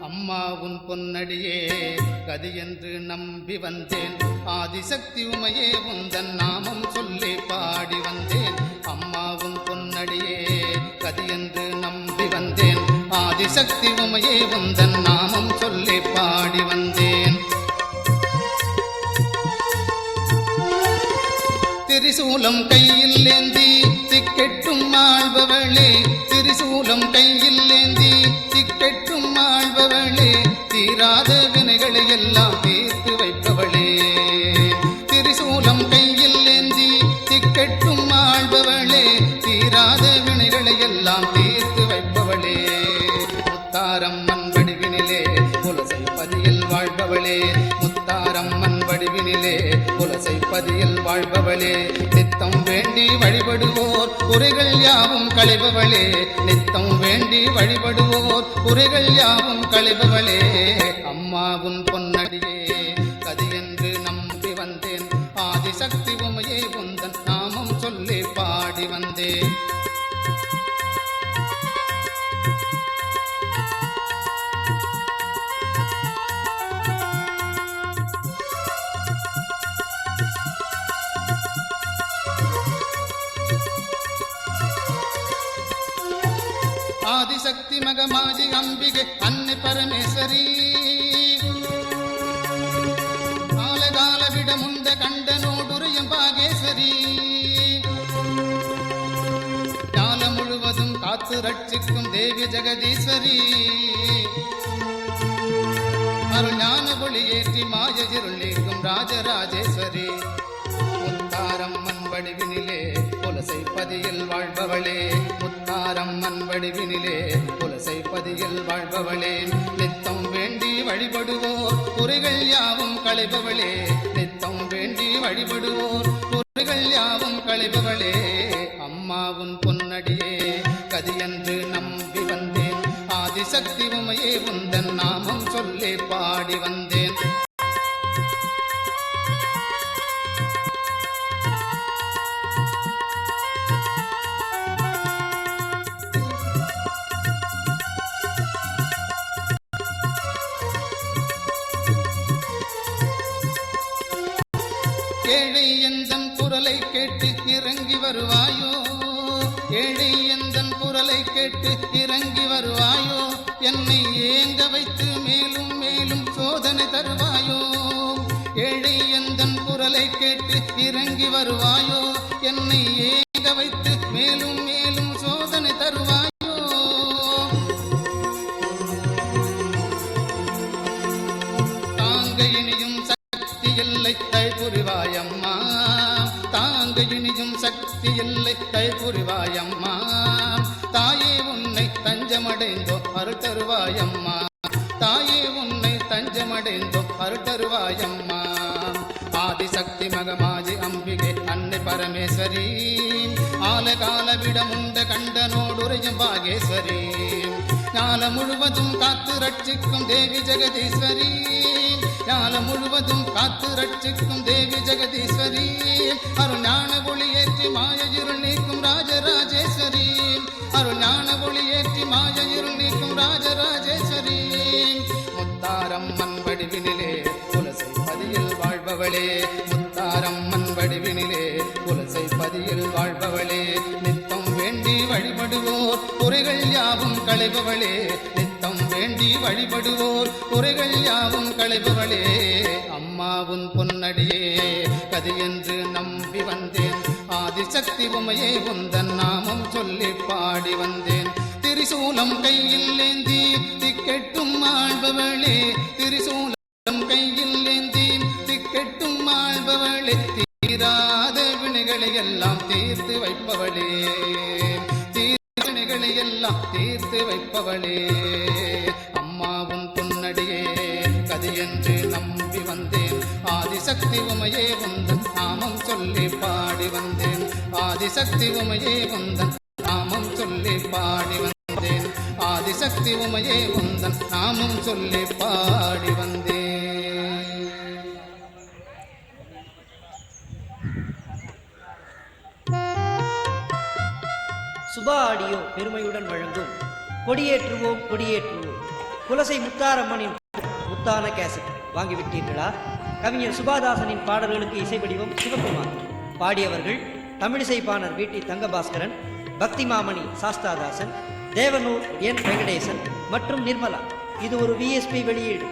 அம்மா பொன்னடியே கதி என்று நம்பி வந்தேன். ஆதிசக்தி உமையே உந்தன் நாமம் சொல்லி பாடி வந்தேன். ஆதிசக்தி உமையே உந்தன் நாமம் சொல்லி பாடி வந்தேன். திரிசூலம் கையில் ஏந்தி திக்கெட்டும் ஆழ்பவளே திரிசூலம் கையில் ஏந்தி திக்கெட்டும் ஆழ்பவளே தீராத வினைகளை எல்லாம் தீர்த்து வைப்பவளே. திரிசூலம் கையில் ஏந்தி திக்கெட்டும் ஆழ்பவளே தீராத முத்தாரம்மன் வடிவினிலே புலசை பதியில் வாழ்பவளே நித்தம் வேண்டி வழிபடுவோர் குறைகள் யாவும் களைபவளே நித்தம் வேண்டி வழிபடுவோர் குறைகள் யாவும் களைபவளே. அம்மாவும் பொன்னடியே கதி என்று நம்பி வந்தேன். ஆதிசக்தி உமையே உந்தன் நாமம் சொல்லி பாடி வந்தேன். ಆದಿಶಕ್ತಿ ಮಗ ಮಾಜಿ ಅಂಬಿಗೆ ಅನ್ನೆ ಪರಮೇಶ್ವರಿ ಕಾಲಗಾಲ ಬಿಡ ಮುಂದೆ ಕಂಡ ನೋಡುರು ಎಂಬಾಗೇಶ್ವರಿ ஞான முழுவதும் காத்து ரட்சிக்கும் தேவி ஜெகதீஸ்வரி அருள் ஞான ஒளி ஏற்றி மாய இருள் நீக்கும் ராஜராஜேஸ்வரி முத்தாரம்மன் வடிவினிலே புலசை பதியில் வாழ்பவளே மரம் மண்வடிவினிலே புலசை பதியில் வாழ்பவளே. நித்தம் வேண்டி வழிபடுவோர் குறைகள் யாவும் களைபவளே. நித்தம் வேண்டி வழிபடுவோர் குறைகள் யாவும் களைபவளே. அம்மாவும் பொன்னடியே கதியன்று நம்பி வந்தேன். ஆதிசக்தி உமையே உந்தன் நாமம் சொல்லி பாடி வந்தேன். ஏழை எந்தன் குரலை கேட்டு இறங்கி வருவாயோ? ஏழை எந்தன் குரலை கேட்டு இறங்கி வருவாயோ? என்னை ஏங்க வைத்து மேலும் மேலும் சோதனை தருவாயோ? ஏழை எந்தன் குரலை கேட்டு இறங்கி வருவாயோ? என்னை ஏங்க வைத்து மேலும் தாங்க இனியும் சக்தி இல்லை கை புரிவாயம்மா. தாயே உன்னை தஞ்சமடைந்தோ அருள் தருவாயம்மா தாயே உன்னை தஞ்சமடைந்தோ அருள் தருவாயம்மா ஆதிசக்தி மகமாஜி அம்பிகை அன்னை பரமேஸ்வரி. ஆல கால விடமுண்ட கண்டனோடுரையும் பாகேஸ்வரி. ஞானம் முழுவதும் காத்து ரட்சிக்கும் தேவி ஜெகதீஸ்வரி. ஞானம் முழுவதும் காத்து ரட்சிக்கும் தேவி ஜெகதீஸ்வரி. அருள் ஞான ஒளி ஏற்றி மாய இருள் நீக்கும் ராஜராஜேஸ்வரி. அருள் ஞான ஒளி ஏற்றி மாய இருள் நீக்கும் ராஜராஜேஸ்வரி. முத்தாரம்மன் வடிவினிலே புலசை பதியில் வாழ்பவளே. முத்தாரம்மன் வடிவினிலே புலசை பதியில் வாழ்பவளே. நித்தம் வேண்டி வழிபடுவோர் குறைகள் யாவும் களைபவளே. நித்தம் வேண்டி வழிபடுவோர் குறைகள் யாவும் களைபவளே அம்மாவும் பொன்னடியே கதி என்று நம்பி வந்தேன். ஆதிசக்தி உமையே உந்தன் நாமம் சொல்லி பாடி வந்தேன். திரிசூலம் கையில் ஏந்தி திக்கெட்டும் ஆழ்பவளே. திரிசூலம் கையில் ஏந்தி திக்கெட்டும் ஆழ்பவளே. தீராத வினைகளை எல்லாம் தீர்த்து வைப்பவளே. தீர்வினைகளை எல்லாம் தீர்த்து வைப்பவளே. அம்மாவும் பொன்னடியே கதையென்று நம்பி வந்தேன். ஆதிசக்தி உமையே வந்தன் நாமம் சொல்லி பாடி வந்தேன். ஆதிசக்தி உமையே வந்தன் நாமம் சொல்லி பாடி வந்தேன். ஆதிசக்தி உமையே வந்தன் நாமம் சொல்லி பாடி வந்தேன். சுபா ஆடியோ பெருமையுடன் வழங்கும். கொடியேற்றுவோம் கொடியேற்றுவோம். குலசை முத்தாரம்மனின் முத்தான கேசட் வாங்கிவிட்டீர்களா? கவிஞர் சுபாதாசனின் பாடல்களுக்கு இசை வடிவம் சிவகுமார். பாடியவர்கள் தமிழிசை பாணர் வீட்டி தங்கபாஸ்கரன் பக்தி மாமணி சாஸ்தாதாசன் தேவனூர் என் வெங்கடேசன் மற்றும் நிர்மலா. இது ஒரு விஎஸ்பி வெளியீடு.